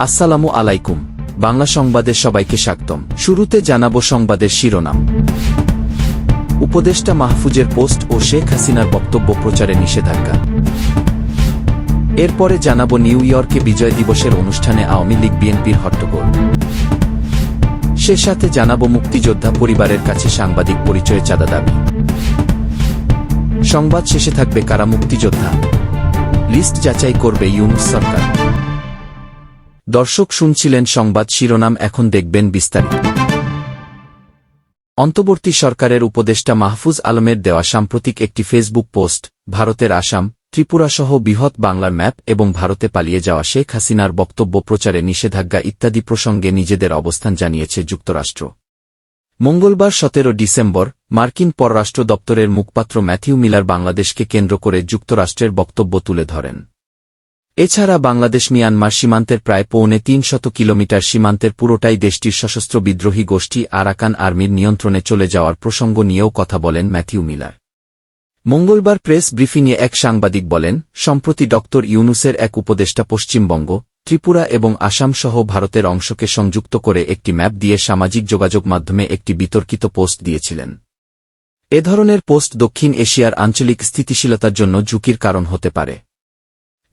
আসসালামু আলাইকুম। বাংলা সংবাদে সবাইকে স্বাগতম। শুরুতে জানাব সংবাদের শিরোনাম। উপদেষ্টা মাহফুজের পোস্ট ও শেখ হাসিনার বক্তব্য প্রচারে নিষেধাজ্ঞা। এরপরে জানাব নিউ ইয়র্কে বিজয় দিবসের অনুষ্ঠানে আওয়ামী লীগ বিএনপির হট্টগোল। সে সাথে জানাব মুক্তিযোদ্ধা পরিবারের কাছে সাংবাদিক পরিচয়ে চাঁদা দাবি। সংবাদ শেষে থাকবে কারা মুক্তিযোদ্ধা? লিস্ট যাচাই করবে ইউনুস সরকার। দর্শক শুনছিলেন সংবাদ শিরোনাম, এখন দেখবেন বিস্তারিত। অন্তর্বর্তী সরকারের উপদেষ্টা মাহফুজ আলমের দেওয়া সাম্প্রতিক একটি ফেসবুক পোস্ট, ভারতের আসাম, ত্রিপুরাসহ বৃহৎ বাংলার ম্যাপ এবং ভারতে পালিয়ে যাওয়া শেখ হাসিনার বক্তব্য, প্রচারে নিষেধাজ্ঞা ইত্যাদি প্রসঙ্গে নিজেদের অবস্থান জানিয়েছে যুক্তরাষ্ট্র। মঙ্গলবার সতেরো ডিসেম্বর, মার্কিন পররাষ্ট্র দপ্তরের মুখপাত্র ম্যাথিউ মিলার বাংলাদেশকে কেন্দ্র করে যুক্তরাষ্ট্রের বক্তব্য তুলে ধরেন। এছাড়া বাংলাদেশ মিয়ানমার সীমান্তের প্রায় পৌনে তিন শত কিলোমিটার সীমান্তের পুরোটাই দেশটির সশস্ত্র বিদ্রোহী গোষ্ঠী আরাকান আর্মির নিয়ন্ত্রণে চলে যাওয়ার প্রসঙ্গ নিয়েও কথা বলেন ম্যাথিউ মিলার। মঙ্গলবার প্রেস ব্রিফিংয়ে এক সাংবাদিক বলেন, সম্প্রতি ড. ইউনুসের এক উপদেষ্টা পশ্চিমবঙ্গ, ত্রিপুরা এবং আসাম সহ ভারতের অংশকে সংযুক্ত করে একটি ম্যাপ দিয়ে সামাজিক যোগাযোগ মাধ্যমে একটি বিতর্কিত পোস্ট দিয়েছিলেন। এ ধরনের পোস্ট দক্ষিণ এশিয়ার আঞ্চলিক স্থিতিশীলতার জন্য ঝুঁকির কারণ হতে পারে।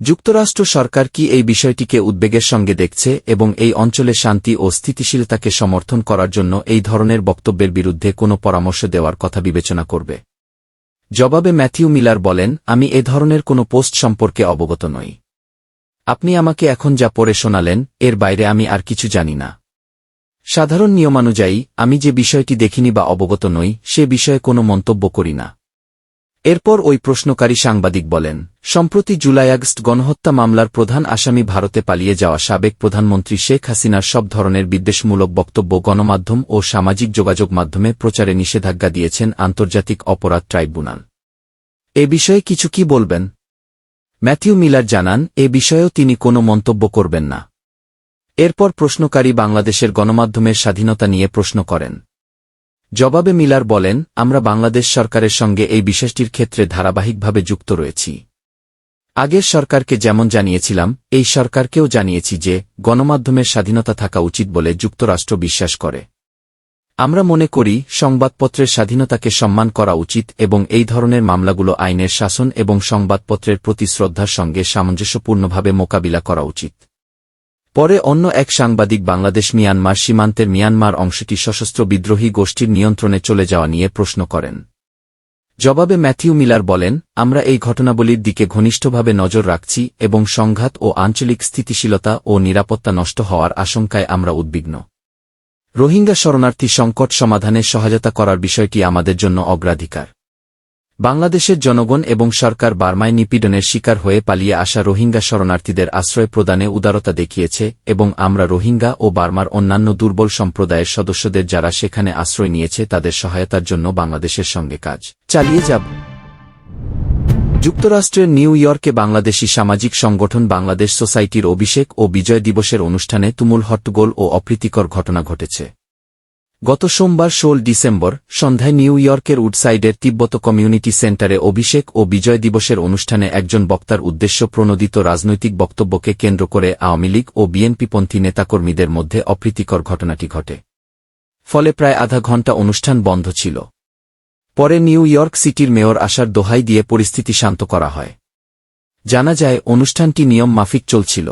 যুক্তরাষ্ট্র সরকার কি এই বিষয়টিকে উদ্বেগের সঙ্গে দেখছে এবং এই অঞ্চলে শান্তি ও স্থিতিশীলতাকে সমর্থন করার জন্য এই ধরনের বক্তব্যের বিরুদ্ধে কোনো পরামর্শ দেওয়ার কথা বিবেচনা করবে? জবাবে ম্যাথিউ মিলার বলেন, আমি এ ধরনের কোনো পোস্ট সম্পর্কে অবগত নই। আপনি আমাকে এখন যা পড়ে শোনালেন, এর বাইরে আমি আর কিছু জানি না। সাধারণ নিয়মানুযায়ী, আমি যে বিষয়টি দেখিনি বা অবগত নই, সে বিষয়ে কোনো মন্তব্য করি না। এরপর ওই প্রশ্নকারী সাংবাদিক বলেন, সম্প্রতি জুলাই আগস্ট গণহত্যা মামলার প্রধান আসামি ভারতে পালিয়ে যাওয়া সাবেক প্রধানমন্ত্রী শেখ হাসিনার সব ধরনের বিদ্বেষমূলক বক্তব্য গণমাধ্যম ও সামাজিক যোগাযোগ মাধ্যমে প্রচারে নিষেধাজ্ঞা দিয়েছেন আন্তর্জাতিক অপরাধ ট্রাইব্যুনাল। এ বিষয়ে কিছু কি বলবেন? ম্যাথিউ মিলার জানান, এ বিষয়েও তিনি কোনো মন্তব্য করবেন না। এরপর প্রশ্নকারী বাংলাদেশের গণমাধ্যমের স্বাধীনতা নিয়ে প্রশ্ন করেন জবাবে মিলার বলেন, আমরা বাংলাদেশ সরকারের সঙ্গে এই বিষয়টির ক্ষেত্রে ধারাবাহিকভাবে যুক্ত রয়েছি। আগের সরকারকে যেমন জানিয়েছিলাম, এই সরকারকেও জানিয়েছি যে, গণমাধ্যমের স্বাধীনতা থাকা উচিত বলে যুক্তরাষ্ট্র বিশ্বাস করে। আমরা মনে করি, সংবাদপত্রের স্বাধীনতাকে সম্মান করা উচিত এবং এই ধরনের মামলাগুলো আইনের শাসন এবং সংবাদপত্রের প্রতি শ্রদ্ধার সঙ্গে সামঞ্জস্যপূর্ণভাবে মোকাবিলা করা উচিত। পরে অন্য এক সাংবাদিক বাংলাদেশ মিয়ানমার সীমান্তের মিয়ানমার অংশটি সশস্ত্র বিদ্রোহী গোষ্ঠীর নিয়ন্ত্রণে চলে যাওয়া নিয়ে প্রশ্ন করেন। জবাবে ম্যাথিউ মিলার বলেন, আমরা এই ঘটনাবলীর দিকে ঘনিষ্ঠভাবে নজর রাখছি এবং সংঘাত ও আঞ্চলিক স্থিতিশীলতা ও নিরাপত্তা নষ্ট হওয়ার আশঙ্কায় আমরা উদ্বিগ্ন। রোহিঙ্গা শরণার্থী সংকট সমাধানে সহায়তা করার বিষয়টি আমাদের জন্য অগ্রাধিকার। বাংলাদেশের জনগণ এবং সরকার বার্মায় নিপীড়নের শিকার হয়ে পালিয়ে আসা রোহিঙ্গা শরণার্থীদের আশ্রয় প্রদানে উদারতা দেখিয়েছে এবং আমরা রোহিঙ্গা ও বার্মার অন্যান্য দুর্বল সম্প্রদায়ের সদস্যদের যারা সেখানে আশ্রয় নিয়েছে তাদের সহায়তার জন্য বাংলাদেশের সঙ্গে কাজ চালিয়ে যাব। যুক্তরাষ্ট্রের নিউ ইয়র্কে বাংলাদেশি সামাজিক সংগঠন বাংলাদেশ সোসাইটির অভিষেক ও বিজয় দিবসের অনুষ্ঠানে তুমুল হট্টগোল ও অপ্রীতিকর ঘটনা ঘটেছে। গত সোমবার ষোল ডিসেম্বর সন্ধ্যায় নিউ ইয়র্কের উডসাইডের তিব্বত কমিউনিটি সেন্টারে অভিষেক ও বিজয় দিবসের অনুষ্ঠানে একজন বক্তার উদ্দেশ্য প্রণোদিত রাজনৈতিক বক্তব্যকে কেন্দ্র করে আওয়ামী লীগ ও বিএনপিপন্থী নেতাকর্মীদের মধ্যে অপ্রীতিকর ঘটনাটি ঘটে। ফলে প্রায় আধা ঘণ্টা অনুষ্ঠান বন্ধ ছিল। পরে নিউ ইয়র্ক সিটির মেয়র আসার দোহাই দিয়ে পরিস্থিতি শান্ত করা হয়। জানা যায়, অনুষ্ঠানটি নিয়ম মাফিক চলছিল।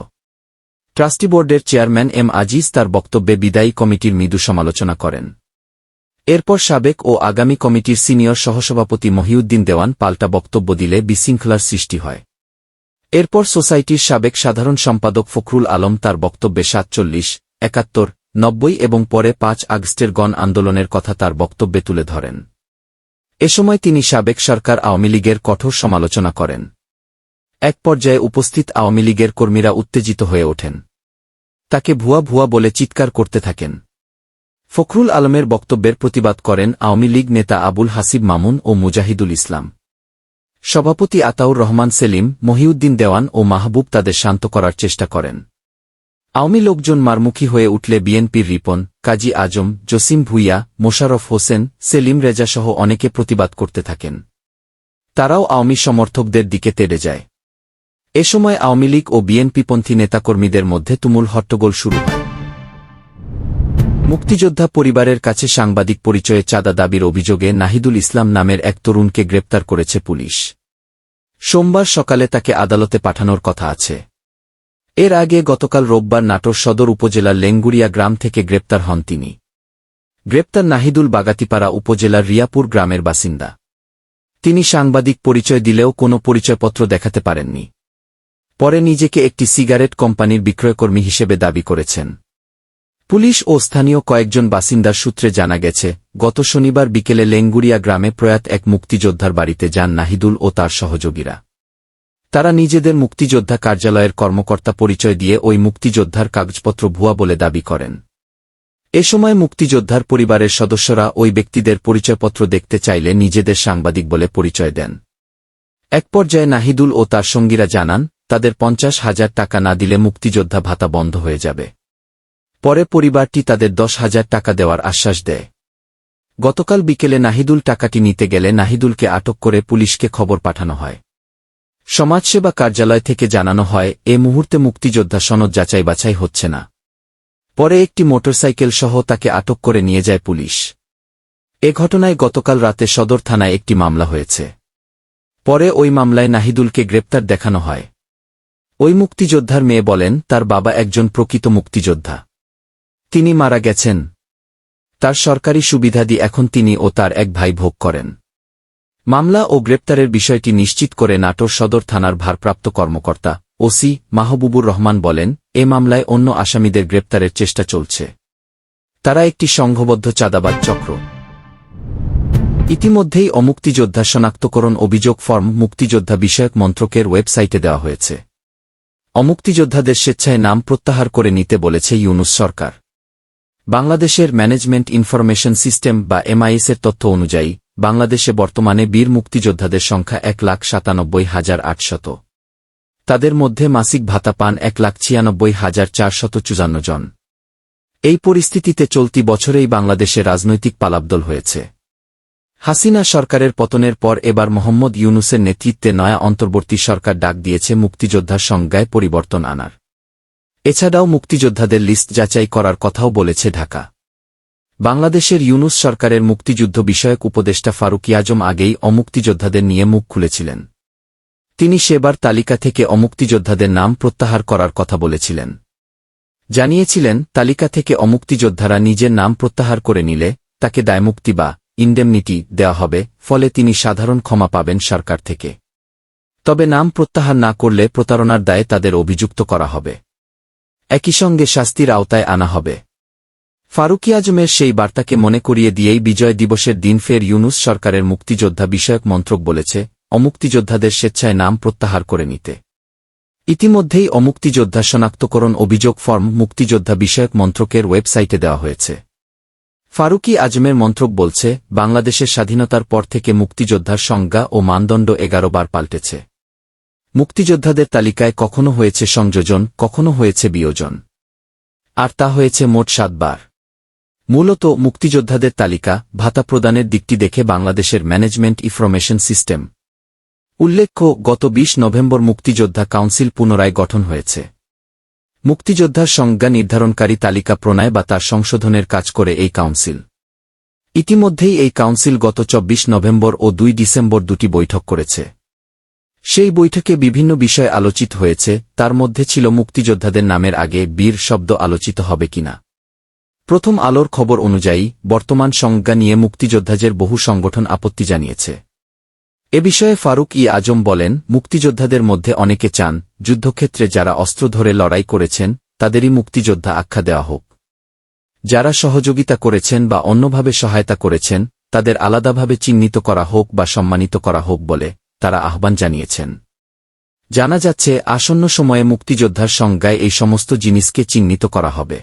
ট্রাস্টি বোর্ডের চেয়ারম্যান এম আজিজ তার বক্তব্যে বিদায়ী কমিটির মৃদু সমালোচনা করেন। এরপর সাবেক ও আগামী কমিটির সিনিয়র সহসভাপতি মহিউদ্দিন দেওয়ান পাল্টা বক্তব্য দিলে বিশৃঙ্খলার সৃষ্টি হয়। এরপর সোসাইটির সাবেক সাধারণ সম্পাদক ফখরুল আলম তার বক্তব্যে সাতচল্লিশ, একাত্তর, নব্বই এবং পরে পাঁচ আগস্টের গণ আন্দোলনের কথা তার বক্তব্যে তুলে ধরেন। এ সময় তিনি সাবেক সরকার আওয়ামী লীগের কঠোর সমালোচনা করেন। এক পর্যায়ে উপস্থিত আওয়ামী লীগের কর্মীরা উত্তেজিত হয়ে ওঠেন। তাকে ভুয়া ভুয়া বলে চিৎকার করতে থাকেন। ফখরুল আলমের বক্তব্যের প্রতিবাদ করেন আওয়ামী লীগ নেতা আবুল হাসিব মামুন ও মুজাহিদুল ইসলাম। সভাপতি আতাউর রহমান সেলিম, মহিউদ্দিন দেওয়ান ও মাহবুব তাদের শান্ত করার চেষ্টা করেন। আওয়ামী লোকজন মারমুখী হয়ে উঠলে বিএনপির রিপন, কাজী আজম, জসিম ভুইয়া, মোশারফ হোসেন, সেলিম রেজাসহ অনেকে প্রতিবাদ করতে থাকেন। তারাও আওয়ামী সমর্থকদের দিকে তেড়ে যায়। এ সময় আওয়ামী লীগ ও বিএনপিপন্থী নেতাকর্মীদের মধ্যে তুমুল হট্টগোল শুরু। হয় মুক্তিযোদ্ধা পরিবারের কাছে সাংবাদিক পরিচয়ে চাঁদা দাবির অভিযোগে নাহিদুল ইসলাম নামের এক তরুণকে গ্রেপ্তার করেছে পুলিশ। সোমবার সকালে তাকে আদালতে পাঠানোর কথা আছে। এর আগে গতকাল রোববার নাটোর সদর উপজেলার লেঙ্গুরিয়া গ্রাম থেকে গ্রেপ্তার হন তিনি। গ্রেপ্তার নাহিদুল বাগাতিপাড়া উপজেলার রিয়াপুর গ্রামের বাসিন্দা। তিনি সাংবাদিক পরিচয় দিলেও কোনো পরিচয়পত্র দেখাতে পারেননি। পরে নিজেকে একটি সিগারেট কোম্পানির বিক্রয়কর্মী হিসেবে দাবি করেছেন। পুলিশ ও স্থানীয় কয়েকজন বাসিন্দার সূত্রে জানা গেছে, গত শনিবার বিকেলে লেঙ্গুরিয়া গ্রামে প্রয়াত এক মুক্তিযোদ্ধার বাড়িতে যান নাহিদুল ও তার সহযোগীরা। তারা নিজেদের মুক্তিযোদ্ধা কার্যালয়ের কর্মকর্তা পরিচয় দিয়ে ওই মুক্তিযোদ্ধার কাগজপত্র ভুয়া বলে দাবি করেন। এ সময় মুক্তিযোদ্ধার পরিবারের সদস্যরা ওই ব্যক্তিদের পরিচয়পত্র দেখতে চাইলে নিজেদের সাংবাদিক বলে পরিচয় দেন। এক পর্যায়ে নাহিদুল ও তার সঙ্গীরা জানান তাদের পঞ্চাশ হাজার টাকা না দিলে মুক্তিযোদ্ধা ভাতা বন্ধ হয়ে যাবে। পরে পরিবারটি তাদের দশ হাজার টাকা দেওয়ার আশ্বাস দেয়। গতকাল বিকেলে নাহিদুল টাকাটি নিতে গেলে নাহিদুলকে আটক করে পুলিশকে খবর পাঠানো হয়। সমাজসেবা কার্যালয় থেকে জানানো হয়, এ মুহূর্তে মুক্তিযোদ্ধা সনদ যাচাই বাছাই হচ্ছে না। পরে একটি মোটরসাইকেল সহ তাকে আটক করে নিয়ে যায় পুলিশ। এ ঘটনায় গতকাল রাতে সদর থানায় একটি মামলা হয়েছে। পরে ওই মামলায় নাহিদুলকে গ্রেপ্তার দেখানো হয়। ওই মুক্তিযোদ্ধার মেয়ে বলেন, তার বাবা একজন প্রকৃত মুক্তিযোদ্ধা। তিনি মারা গেছেন। তার সরকারি সুবিধাদি এখন তিনি ও তার এক ভাই ভোগ করেন। মামলা ও গ্রেপ্তারের বিষয়টি নিশ্চিত করে নাটোর সদর থানার ভারপ্রাপ্ত কর্মকর্তা, ওসি মাহবুবুর রহমান বলেন, এ মামলায় অন্য আসামিদের গ্রেপ্তারের চেষ্টা চলছে। তারা একটি সংঘবদ্ধ চাঁদাবাদ চক্র। ইতিমধ্যেই অমুক্তিযোদ্ধা শনাক্তকরণ অভিযোগ ফর্ম মুক্তিযোদ্ধা বিষয়ক মন্ত্রকের ওয়েবসাইটে দেওয়া হয়েছে। অমুক্তিযোদ্ধাদের স্বেচ্ছায় নাম প্রত্যাহার করে নিতে বলেছে ইউনুস সরকার। বাংলাদেশের ম্যানেজমেন্ট ইনফরমেশন সিস্টেম বা এমআইএসের তথ্য অনুযায়ী, বাংলাদেশে বর্তমানে বীর মুক্তিযোদ্ধাদের সংখ্যা এক লাখ সাতানব্বই হাজার আটশত। তাদের মধ্যে মাসিক ভাতা পান এক লাখ ছিয়ানব্বই হাজার চারশত চুজান্ন জন। এই পরিস্থিতিতে চলতি বছরেই বাংলাদেশে রাজনৈতিক পালাবদল হয়েছে। হাসিনা সরকারের পতনের পর এবার মোহাম্মদ ইউনুসের নেতৃত্বে নয়া অন্তর্বর্তী সরকার ডাক দিয়েছে মুক্তিযোদ্ধার সংজ্ঞায় পরিবর্তন আনার। এছাড়াও মুক্তিযোদ্ধাদের লিস্ট যাচাই করার কথাও বলেছে ঢাকা। বাংলাদেশের ইউনুস সরকারের মুক্তিযুদ্ধ বিষয়ক উপদেষ্টা ফারুকি আজম আগেই অমুক্তিযোদ্ধাদের নিয়ে মুখ খুলেছিলেন। তিনি সেবার তালিকা থেকে অমুক্তিযোদ্ধাদের নাম প্রত্যাহার করার কথা বলেছিলেন। জানিয়েছিলেন, তালিকা থেকে অমুক্তিযোদ্ধারা নিজের নাম প্রত্যাহার করে নিলে, তাকে দায়মুক্তি বা ইন্ডেমনিটি দেওয়া হবে, ফলে তিনি সাধারণ ক্ষমা পাবেন সরকার থেকে। তবে নাম প্রত্যাহার না করলে প্রতারণার দায়ে তাদের অভিযুক্ত করা হবে। একই সঙ্গে শাস্তির আওতায় আনা হবে। ফারুকি আজমের সেই বার্তাকে মনে করিয়ে দিয়েই বিজয় দিবসের দিন ফের ইউনুস সরকারের মুক্তিযোদ্ধা বিষয়ক মন্ত্রক বলেছে, অমুক্তিযোদ্ধাদের স্বেচ্ছায় নাম প্রত্যাহার করে নিতে। ইতিমধ্যেই অমুক্তিযোদ্ধা শনাক্তকরণ অভিযোগ ফর্ম মুক্তিযোদ্ধা বিষয়ক মন্ত্রকের ওয়েবসাইটে দেওয়া হয়েছে। ফারুকি আজমের মন্ত্রক বলছে, বাংলাদেশের স্বাধীনতার পর থেকে মুক্তিযোদ্ধার সংজ্ঞা ও মানদণ্ড এগারো বার পাল্টেছে। মুক্তিযোদ্ধাদের তালিকায় কখনো হয়েছে সংযোজন, কখনো হয়েছে বিয়োজন। আর তা হয়েছে মোট সাতবার মূলত মুক্তিযোদ্ধাদের তালিকা, ভাতা প্রদানের দিকটি দেখে বাংলাদেশের ম্যানেজমেন্ট ইনফরমেশন সিস্টেম। উল্লেখ্য, গত ২০ নভেম্বর মুক্তিযোদ্ধা কাউন্সিল পুনরায় গঠন হয়েছে। মুক্তিযোদ্ধার সংজ্ঞা নির্ধারণকারী তালিকা প্রণয় বা তার সংশোধনের কাজ করে এই কাউন্সিল। ইতিমধ্যেই এই কাউন্সিল গত ২৪ নভেম্বর ও দুই ডিসেম্বর দুটি বৈঠক করেছে। সেই বৈঠকে বিভিন্ন বিষয় আলোচিত হয়েছে, তার মধ্যে ছিল মুক্তিযোদ্ধাদের নামের আগে বীর শব্দ আলোচিত হবে কিনা। প্রথম আলোর খবর অনুযায়ী, বর্তমান সংজ্ঞা নিয়ে মুক্তিযোদ্ধাদের বহু সংগঠন আপত্তি জানিয়েছে। এ বিষয়ে ফারুক ই আজম বলেন, মুক্তিযোদ্ধাদের মধ্যে অনেকে চান, যুদ্ধক্ষেত্রে যারা অস্ত্র ধরে লড়াই করেছেন, তাদেরই মুক্তিযোদ্ধা আখ্যা দেওয়া হোক। যারা সহযোগিতা করেছেন বা অন্যভাবে সহায়তা করেছেন, তাদের আলাদাভাবে চিহ্নিত করা হোক বা সম্মানিত করা হোক বলে তারা আহ্বান জানিয়েছেন। জানা যাচ্ছে, আসন্ন সময়ে মুক্তিযোদ্ধার সংজ্ঞায় এই সমস্ত জিনিসকে চিহ্নিত করা হবে।